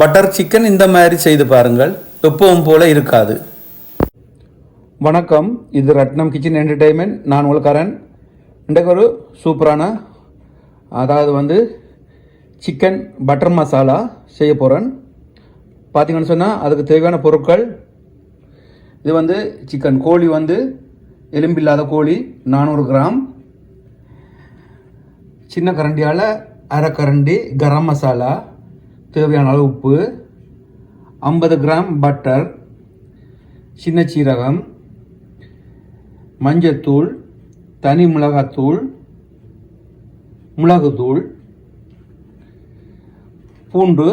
Butter chicken இந்த மாதிரி செய்து பாருங்கள். எப்பவும் போல இருக்காது. வணக்கம். இது ரத்னம் கிச்சன் என்டர்டைன்மெண்ட் நான் உங்களுக்காரன் இன்றைக்கு ஒரு சூப்பரான அதாவது வந்து சிக்கன் பட்டர் மசாலா செய்ய போகிறேன் பார்த்தீங்கன்னு சொன்னால் அதுக்கு தேவையான பொருட்கள் இது வந்து சிக்கன் கோழி வந்து எலும்பில்லாத கோழி நானூறு கிராம். சின்ன கரண்டியால் அரை கரண்டி கரம் மசாலா. தேவையான அளவு உப்பு ஐம்பது கிராம் பட்டர் சின்ன சீரகம் மஞ்சத்தூள் தனி மிளகாத்தூள் மிளகுத்தூள் பூண்டு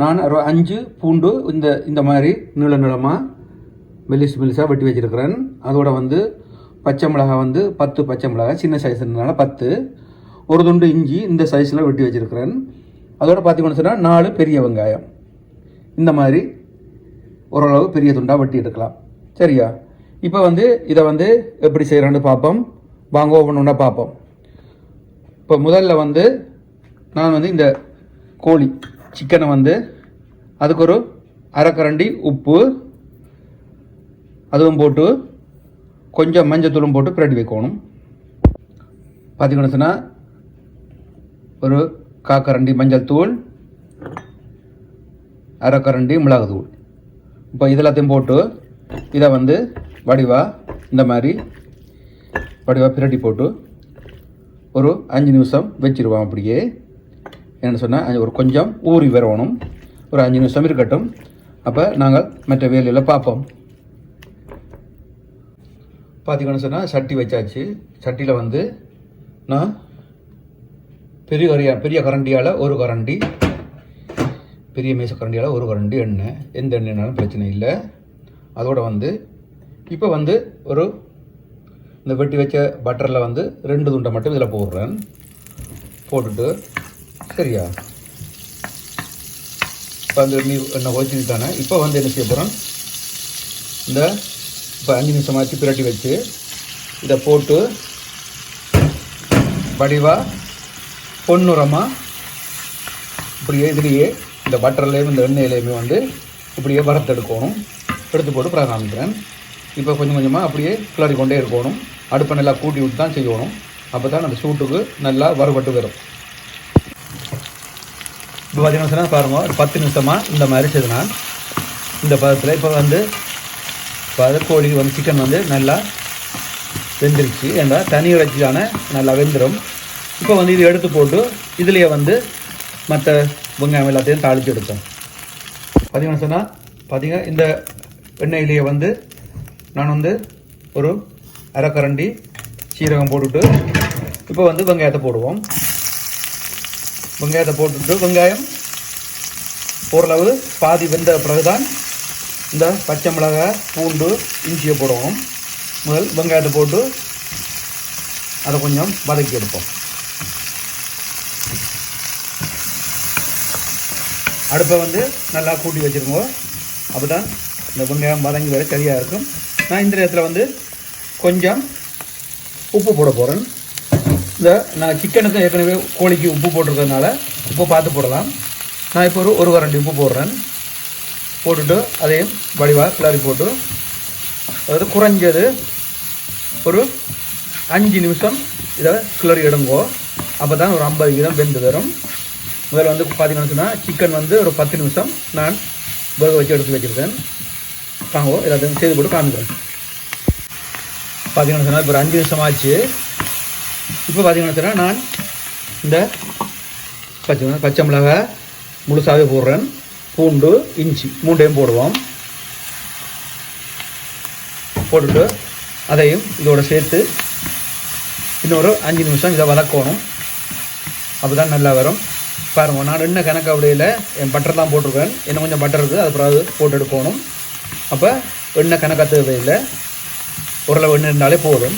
நான் ஒரு அஞ்சு பூண்டு இந்த இந்த மாதிரி நீள நீளமாக மெலிசு மெலிசாக வெட்டி வச்சிருக்கிறேன். அதோட வந்து பச்சை மிளகாய் வந்து பத்து பச்சை மிளகாய் சின்ன சைஸ்னால பத்து. ஒரு துண்டு இஞ்சி இந்த சைஸில் வெட்டி வச்சுருக்கிறேன். அதோட பார்த்தீங்கன்னு சொன்னால் நாலு பெரிய வெங்காயம். இந்த மாதிரி ஓரளவு பெரிய துண்டாக வெட்டி எடுக்கலாம். சரியா? இப்போ வந்து இதை வந்து எப்படி செய்கிறான்னு பார்ப்போம் வாங்க ஒவ்வொன்று பார்ப்போம் இப்போ முதல்ல வந்து நான் வந்து இந்த கோழி சிக்கனை வந்து அதுக்கு ஒரு அரைக்கரண்டி உப்பு அதுவும் போட்டு கொஞ்சம் மஞ்சத்தூளும் போட்டு பிரட்டி வைக்கணும். பார்த்தீங்கன்னு சொன்னால் ஒரு காக்கரண்டி மஞ்சள் தூள் அரைக்கரண்டி தூள். இப்போ இதெல்லாத்தையும் போட்டு இதை வந்து வடிவா இந்த மாதிரி வடிவா பிரட்டி போட்டு ஒரு அஞ்சு நிமிஷம் வச்சிருவோம் அப்படியே. என்னென்னு சொன்னால் ஒரு கொஞ்சம் ஊறி வரணும். ஒரு அஞ்சு நிமிஷம் இருக்கட்டும். அப்போ நாங்கள் மற்ற வேலையில் பார்ப்போம். பார்த்திங்கன்னு சொன்னால் சட்டி வச்சாச்சு. சட்டியில் வந்து நான் பெரிய கரையா பெரிய கரண்டியால் ஒரு கரண்டி. பெரிய மேச கரண்டியால் ஒரு கரண்டி எண்ணெய். எந்த எண்ணெய்னாலும் பிரச்சனை இல்லை. அதோட வந்து இப்போ வந்து ஒரு இந்த வெட்டி வச்ச பட்டரில் வந்து ரெண்டு துண்டை மட்டும் இதில் போடுறேன். போட்டுட்டு சரியா? இப்போ அந்த நீ எண்ணெய் ஒழிச்சுட்டானே இப்போ வந்து என்ன செய்ய போகிறேன் இந்த இப்போ அஞ்சு நிமிஷம் ஆச்சு பிரட்டி வச்சு. இதை போட்டு வடிவாக பொன்னுரமாக இப்படியே இதுலேயே இந்த பட்டர்லேயும் இந்த எண்ணெயிலையுமே வந்து இப்படியே வறுத்தெடுக்கணும் எடுத்து போட்டு பிறகு இப்போ கொஞ்சம் கொஞ்சமாக அப்படியே கிளறி கொண்டே இருக்கணும். அடுப்பை நல்லா கூட்டி விட்டு தான் செய்யணும். அப்போ தான் அந்த சூட்டுக்கு நல்லா வறுபட்டு வரும். இப்போ பார்த்தீங்கன்னா சொன்னால் பாருங்கள் ஒரு பத்து நிமிஷமாக இந்த மாதிரி செய்தனா இந்த பதத்தில் இப்போ வந்து இப்போ கோழி வந்து சிக்கன் வந்து நல்லா வெந்துருச்சு. ஏன்னா தனி இறைச்சியான நல்லா வெந்துடும் இப்போ வந்து இது எடுத்து போட்டு இதுலேயே வந்து மற்ற வெங்காயம் எல்லாத்தையும் தாளித்து எடுத்தோம். பார்த்தீங்கன்னா சொன்னால் பார்த்தீங்க இந்த எண்ணெயிலேயே வந்து நான் வந்து ஒரு அரைக்கரண்டி சீரகம் போட்டுட்டு இப்போ வந்து வெங்காயத்தை போடுவோம். வெங்காயத்தை போட்டுட்டு வெங்காயம் ஓரளவு பாதி வெந்த பிறகுதான் இந்த பச்சை மிளகாய் பூண்டு இஞ்சியை போடுவோம். முதல் வெங்காயத்தை போட்டு அதை கொஞ்சம் வதக்கி எடுப்போம். அடுப்பை வந்து நல்லா கூட்டி வச்சுருங்க. அப்போ தான் இந்த வெங்காயம் வதங்கி வர சரியாக இருக்கும். நான் இந்த நேரத்தில் வந்து கொஞ்சம் உப்பு போட போகிறேன் இந்த நான் சிக்கனுக்கு ஏற்கனவே கோழிக்கு உப்பு போட்டிருக்கிறதுனால உப்பு பார்த்து போடலாம். நான் இப்போ ஒரு ஒரு வரண்டி உப்பு போடுறேன். போட்டுட்டு அதையும் வடிவாக கிளறி போட்டு அதாவது குறைஞ்சது ஒரு அஞ்சு நிமிஷம் இதை கிளறி எடுங்கோ. அப்போ தான் ஒரு ஐம்பது வீதம் வெந்து வரும். முதல்ல வந்து பார்த்தீங்கன்னு சொன்னால் சிக்கன் வந்து ஒரு பத்து நிமிஷம் நான் வேக வச்சு எடுத்து வச்சுருக்கேன். வாங்கோ எல்லாத்தையும் செய்து போட்டு காமிக்கிறேன். பார்த்தீங்கன்னு சொன்னால் இப்போ ஒரு அஞ்சு நிமிஷம் ஆச்சு. இப்போ பார்த்தீங்கன்னு சொன்னால் நான் இந்த பச்சை பச்சை மிளகாய் முழுசாகவே போடுறேன். பூண்டு இஞ்சி மூண்டையும் போடுவோம். போட்டுட்டு அதையும் இதோட சேர்த்து இன்னொரு அஞ்சு நிமிஷம் இதை வதக்கணும். அப்போ தான் நல்லா வரும். பாருங்க நான் என்ன கணக்கு அப்படியில் என் பட்டர் தான் போட்டிருக்கேன். இன்னும் கொஞ்சம் பட்டர் இருக்குது அது பிறகு போட்டு எடுக்கணும். அப்போ எண்ணெய் கணக்காக தேவையில்லை. ஓரளவு எண்ணெய் இருந்தாலே போதும்.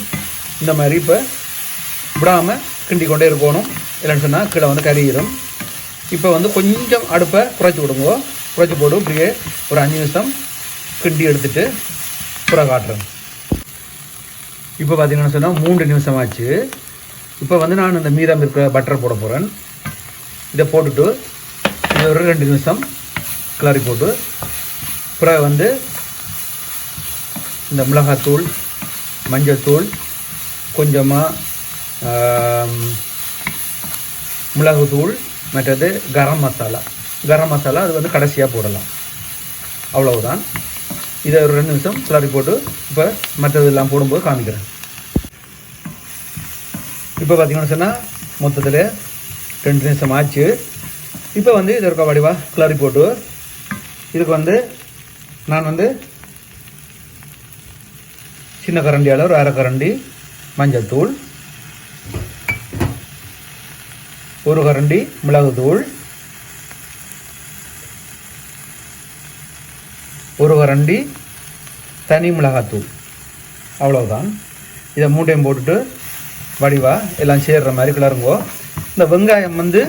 இந்த மாதிரி இப்போ விடாமல் கிண்டி கொண்டே இருக்கணும். இல்லைன்னு சொன்னால் கீழே வந்து கறியிடும் இப்போ வந்து கொஞ்சம் அடுப்பை குறைச்சி விடுங்க குறைச்சி போட்டு இப்படியே ஒரு அஞ்சு நிமிஷம் கிண்டி எடுத்துட்டு புற காட்டுறேன். இப்போ பார்த்தீங்கன்னு சொன்னால் மூன்று நிமிஷம் ஆச்சு இப்போ வந்து நான் இந்த மீதம் இருக்கிற பட்டர் போட போகிறேன் இதை போட்டுட்டு இது ஒரு ரெண்டு நிமிஷம் கிளறி போட்டு பிறகு வந்து இந்த மிளகாத்தூள் மஞ்சத்தூள் கொஞ்சமாக மிளகுத்தூள் மற்றது கரம் மசாலா. கரம் மசாலா அது வந்து கடைசியாக போடலாம். அவ்வளவுதான். இதை ஒரு ரெண்டு நிமிஷம் கிளறி போட்டு இப்போ மற்றதெல்லாம் போடும்போது காமிக்கிறேன். இப்போ பார்த்தீங்கன்னு சொன்னால் மொத்தத்தில் ரெண்டு நிமிஷம் ஆச்சு. இப்போ வந்து இது இருக்க வடிவா? கிளறி போட்டு. இதுக்கு வந்து நான் வந்து சின்ன கரண்டியால் ஒரு அரை கரண்டி மஞ்சள் தூள் ஒரு கரண்டி மிளகுத்தூள் ஒரு கரண்டி தனி மிளகாத்தூள். அவ்வளோதான் இதை மூட்டையும் போட்டுட்டு வடிவா எல்லாம் சேர்ற மாதிரி கிளறுங்கோ. இந்த வெங்காயம் வந்து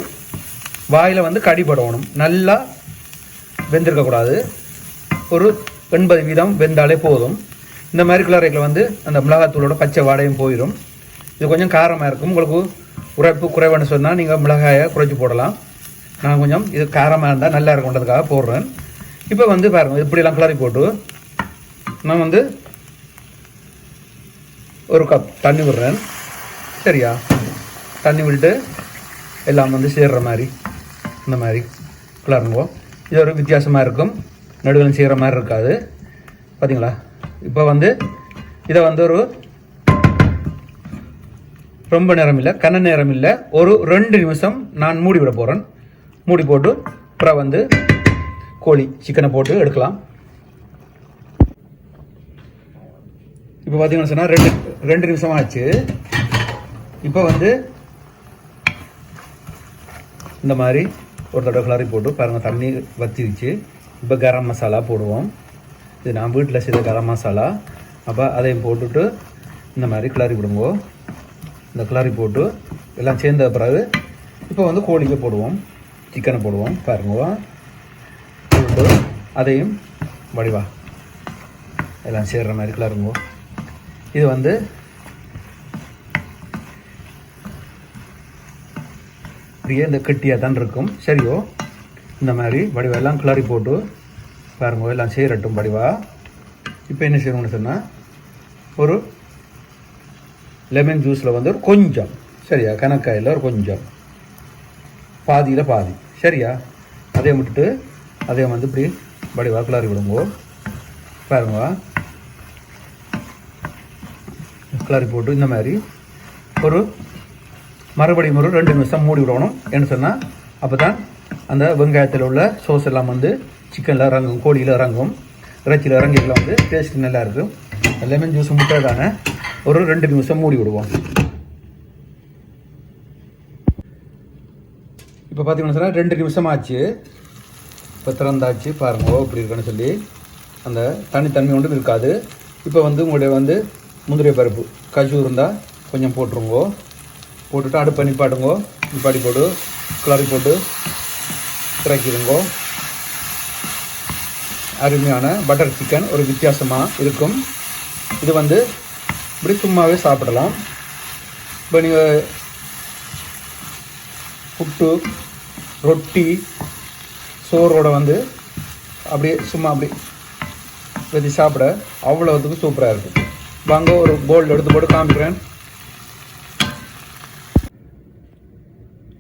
வாயில் வந்து கடிபடணும் நல்லா வெந்திருக்கக்கூடாது ஒரு எண்பது வீதம் வெந்தாலே போதும். இந்த மாதிரி கிளறைகளை வந்து அந்த மிளகாத்தூளோட பச்சை வாடையும் போயிடும். இது கொஞ்சம் காரமாக இருக்கும். உங்களுக்கு உரைப்பு குறைவானு சொன்னால் நீங்கள் மிளகாயை குறைச்சி போடலாம். நான் கொஞ்சம் இது காரமாக இருந்தால் நல்லா இருக்கும்ன்றதுக்காக போடுறேன். இப்போ வந்து பாருங்கள் இப்படியெல்லாம் கிளறி போட்டு நான் வந்து ஒரு கப் தண்ணி விடுறேன். சரியா? தண்ணி விட்டுட்டு எல்லாம் வந்து சேர்ற மாதிரி இந்த மாதிரி கிளறுங்கோ இது ஒரு வித்தியாசமாக இருக்கும். நடுவில் செய்கிற மாதிரி இருக்காது. பார்த்தீங்களா இப்போ வந்து இதை வந்து ஒரு ரொம்ப நேரம் இல்லை கன நேரம் இல்லை ஒரு ரெண்டு நிமிஷம் நான் மூடி விட போகிறேன் மூடி போட்டு அப்புறம் வந்து கோழி சிக்கனை போட்டு எடுக்கலாம். இப்போ பார்த்தீங்கன்னு சொன்னால் ரெண்டு ரெண்டு நிமிஷம் ஆச்சு. இப்போ வந்து இந்த மாதிரி ஒரு தடவை கிளறி போட்டு பாருங்கள் தண்ணி வத்திருச்சு. இப்போ கரம் மசாலா போடுவோம். இது நான் வீட்டில் செய்த கரம் மசாலா. அப்போ அதையும் போட்டுட்டு இந்த மாதிரி கிளறி விடுங்கோ. இந்த கிளறி போட்டு எல்லாம் சேர்ந்த பிறகு இப்போ வந்து கோழிக்கு போடுவோம். சிக்கனை போடுவோம். பாருங்க. போட்டு அதையும் வடிவா. எல்லாம் சேர்கிற மாதிரி கிளறுங்கோ. இது வந்து அப்படியே இந்த கெட்டியாக தான் இருக்கும். சரியோ? இந்த மாதிரி வடிவெல்லாம் கிளறி போட்டு பாருங்க எல்லாம் செய்யறட்டும் வடிவா. இப்போ என்ன செய்யணும்னு சொன்னால் ஒரு லெமன் ஜூஸில் வந்து ஒரு கொஞ்சம் சரியா? கணக்காயில் ஒரு கொஞ்சம். பாதியில் பாதி சரியா? அதையும் விட்டுட்டு அதையும் வந்து இப்படி வடிவா கிளறி விடுங்கோ. பாருங்க. கிளறி போட்டு இந்த மாதிரி ஒரு மறுபடியும் ஒரு ரெண்டு நிமிஷம் மூடி விடணும். என்ன சொன்னால் அப்போ தான் அந்த வெங்காயத்தில் உள்ள சோஸ் எல்லாம் வந்து சிக்கனில் இறங்கும் கோழியில் இறங்கும் இறைச்சியில் இறங்கிக்கலாம் வந்து டேஸ்ட் நல்லா இருக்கும். லெமன் ஜூஸ் முட்டை தானே? ஒரு ரெண்டு நிமிஷம் மூடி விடுவோம். இப்போ பார்த்தீங்கன்னா சொன்னால் ரெண்டு நிமிஷம் ஆச்சு. இப்போ திறந்தாச்சு பாருங்க இப்படி இருக்குன்னு சொல்லி அந்த தனித்தன்மை ஒன்றும் இருக்காது. இப்போ வந்து உங்களுடைய வந்து முந்திரி பருப்பு கஜு இருந்தால் கொஞ்சம் போட்டுருங்கோ. போட்டுட்டு அடுப்பை நிப்பாட்டுங்கோ நிப்பாட்டி போட்டு கிளறி போட்டு இறக்கிடுங்கோ. அருமையான பட்டர் சிக்கன் ஒரு வித்தியாசமாக இருக்கும். இது வந்து இப்படி சும்மாவே சாப்பிடலாம். இப்போ நீங்கள் புட்டு ரொட்டி சோறோட வந்து அப்படியே சும்மா அப்படி வச்சு சாப்பிட அவ்வளோத்துக்கு சூப்பராக இருக்கும். வாங்க ஒரு போல்டு எடுத்து போட்டு காமிக்கிறேன்.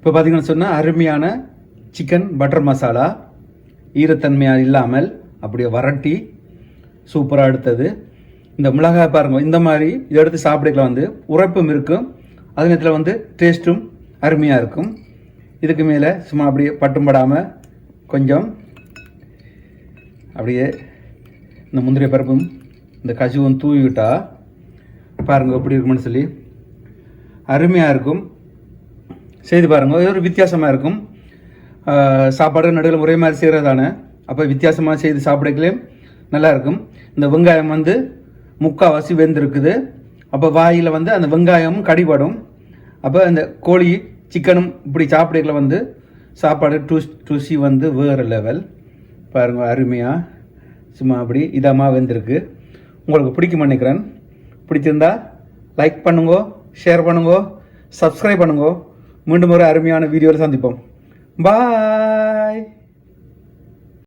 இப்போ பார்த்தீங்கன்னு சொன்னால் அருமையான சிக்கன் பட்டர் மசாலா ஈரத்தன்மையாக இல்லாமல் அப்படியே வரட்டி சூப்பராக எடுத்தது. இந்த மிளகாய் பாருங்கள் இந்த மாதிரி இதை எடுத்து சாப்பிடக்கலாம் வந்து உரைப்பும் இருக்கும். அதே நேரத்தில் வந்து டேஸ்ட்டும் அருமையாக இருக்கும். இதுக்கு மேலே சும்மா அப்படியே பட்டும் படாமல் கொஞ்சம் அப்படியே இந்த முந்திரி பருப்பும் இந்த கஜுவும் தூவி விட்டால் பாருங்கள் எப்படி இருக்கும்னு சொல்லி அருமையாக இருக்கும். செய்து பாருங்க. இது ஒரு வித்தியாசமாக இருக்கும். சாப்பாடு நடுவில் ஒரே மாதிரி செய்கிறதான அப்போ வித்தியாசமாக செய்து சாப்பிடக்கலே நல்லா இருக்கும். இந்த வெங்காயம் வந்து முக்கால்வாசி வெந்திருக்குது. அப்போ வாயில் வந்து அந்த வெங்காயமும் கடிபடும். அப்போ அந்த கோழி சிக்கனும் இப்படி சாப்பிடக்கல வந்து சாப்பாடு டூஸ் டூசி வந்து வேறு லெவல் பாருங்கள் அருமையாக சும்மா அப்படி இதமாக வெந்திருக்கு. உங்களுக்கு பிடிக்கும் நினைக்கிறேன். பிடிச்சிருந்தா லைக் பண்ணுங்க ஷேர் பண்ணுங்க சப்ஸ்கிரைப் பண்ணுங்க. மீண்டும் ஒரு அருமையான வீடியோவில் சந்திப்போம். பாய்